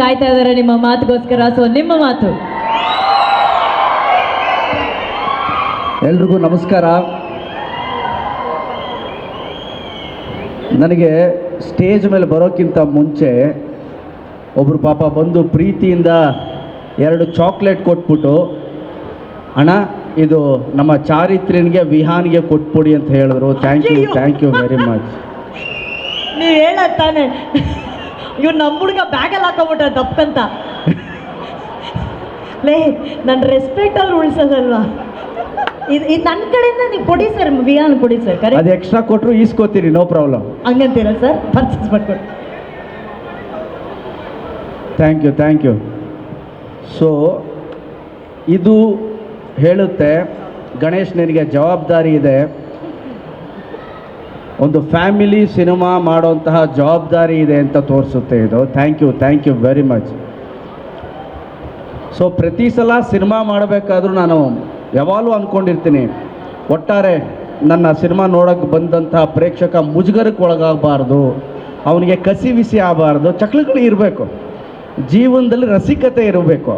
ಕಾಯ್ತಾ ಇದ್ದಾರೆ ನಿಮ್ಮ ಮಾತುಗೋಸ್ಕರ. ಸೊ ನಿಮ್ಮ ಮಾತು. ಎಲ್ರಿಗೂ ನಮಸ್ಕಾರ. ನನಗೆ ಸ್ಟೇಜ್ ಮೇಲೆ ಬರೋಕ್ಕಿಂತ ಮುಂಚೆ ಒಬ್ಬರು ಪಾಪ ಬಂದು ಪ್ರೀತಿಯಿಂದ ಎರಡು ಚಾಕ್ಲೇಟ್ ಕೊಟ್ಬಿಟ್ಟು ಅಣ್ಣ ಇದು ನಮ್ಮ ಚಾರಿತ್ರ್ಯನಿಗೆ ವಿಹಾನ್ಗೆ ಕೊಟ್ಬಿಡಿ ಅಂತ ಹೇಳಿದ್ರು. Thank you thank you very much ನೀವು ಹೇಳ ಇವ್ರು ನಮ್ಮ ಹುಡುಗ ಬ್ಯಾಗಲ್ಲಿ ಹಾಕೊಂಬಿಟ್ಟ ದಪ್ಪಂತ ಲೇ ನನ್ನ ರೆಸ್ಪೆಕ್ಟಲ್ಲಿ ಉಳಿಸೋದಲ್ವಾ? ಇದು ಇದು ನನ್ನ ಕಡೆಯಿಂದ ನೀವು ಕೊಡಿ ಸರ್ ವಿಯಾನ್ ಕೊಡಿ ಸರ್ ಕರೆ? ಅದು ಎಕ್ಸ್ಟ್ರಾ ಕೊಟ್ಟರು ಈಸ್ಕೋತೀರಿ ನೋ ಪ್ರಾಬ್ಲಮ್ ಹಂಗಂತೀರಾ ಸರ್ ಪರ್ಚೇಸ್ ಮಾಡ್ಕೊಡಿ. Thank you thank you so ಇದು ಹೇಳುತ್ತೆ ಗಣೇಶ್ ನಿನಗೆ ಜವಾಬ್ದಾರಿ ಇದೆ. ಒಂದು ಫ್ಯಾಮಿಲಿ ಸಿನಿಮಾ ಮಾಡುವಂತಹ ಜವಾಬ್ದಾರಿ ಇದೆ ಅಂತ ತೋರಿಸುತ್ತೆ ಇದು. Thank you thank you very much so ಪ್ರತಿ ಸಲ ಸಿನಿಮಾ ಮಾಡಬೇಕಾದ್ರೂ ನಾನು ಯಾವಾಗಲೂ ಅಂದ್ಕೊಂಡಿರ್ತೀನಿ ಒಟ್ಟಾರೆ ನನ್ನ ಸಿನಿಮಾ ನೋಡೋಕ್ಕೆ ಬಂದಂತಹ ಪ್ರೇಕ್ಷಕ ಮುಜುಗರಕ್ಕೆ ಒಳಗಾಗಬಾರ್ದು, ಅವನಿಗೆ ಕಸಿ ಬಿಸಿ ಆಗಬಾರ್ದು, ಚಕ್ಲಗಳು ಇರಬೇಕು, ಜೀವನದಲ್ಲಿ ರಸಿಕತೆ ಇರಬೇಕು.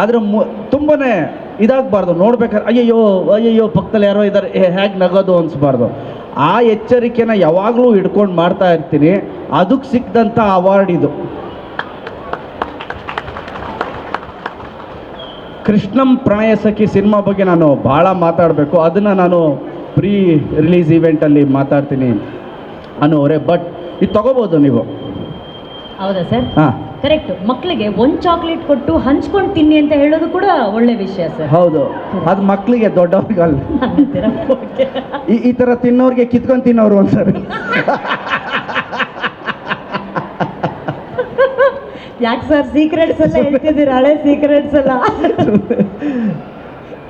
ಆದರೆ ಮು ತುಂಬಾ ಇದಾಗಬಾರ್ದು, ನೋಡ್ಬೇಕಾದ್ರೆ, ಅಯ್ಯಯ್ಯೋ ಅಯ್ಯಯ್ಯೋ, ಪಕ್ಕದಲ್ಲಿ ಯಾರೋ ಇದ್ದಾರೆ ಹೇಗೆ ನಗೋದು ಅನಿಸ್ಬಾರ್ದು. ಆ ಎಚ್ಚರಿಕೆನ ಯಾವಾಗಲೂ ಹಿಡ್ಕೊಂಡು ಮಾಡ್ತಾ ಇರ್ತೀನಿ. ಅದಕ್ಕೆ ಸಿಕ್ಕಿದಂಥ ಅವಾರ್ಡ್ ಇದು. ಕೃಷ್ಣಂ ಪ್ರಣಯ ಸಖಿ ಸಿನಿಮಾ ಬಗ್ಗೆ ನಾನು ಭಾಳ ಮಾತಾಡಬೇಕು. ಅದನ್ನು ನಾನು ಪ್ರೀ ರಿಲೀಸ್ ಈವೆಂಟಲ್ಲಿ ಮಾತಾಡ್ತೀನಿ ಅನ್ನೋರೆ. ಬಟ್ ಇದು ತಗೋಬೋದು ನೀವು? ಹೌದಾ ಸರ್? ಹಾಂ. ಕರೆಕ್ಟ್ ಮಕ್ಕಳಿಗೆ ಒಂದು ಚಾಕ್ಲೇಟ್ ಕೊಟ್ಟು ಹಂಚ್ಕೊಂಡು ತಿನ್ನಿ ಅಂತ ಹೇಳೋದು ಕೂಡ ಒಳ್ಳೆ ವಿಷಯ ಸರ್. ಹೌದು. ಅದು ಮಕ್ಕಳಿಗೆ ದೊಡ್ಡವ್ರಿಗಲ್ಲ. ಈ ಈ ಥರ ತಿನ್ನೋರಿಗೆ ಕಿತ್ಕೊಂಡು ತಿನ್ನೋರು ಸರ್. ಯಾಕೆ ಸರ್ ಸೀಕ್ರೆಟ್ಸ್ ಎಲ್ಲ ಹೇಳ್ತಿದ್ದೀರಾ? ಹಳೆ ಸೀಕ್ರೆಟ್ಸ್ ಎಲ್ಲ?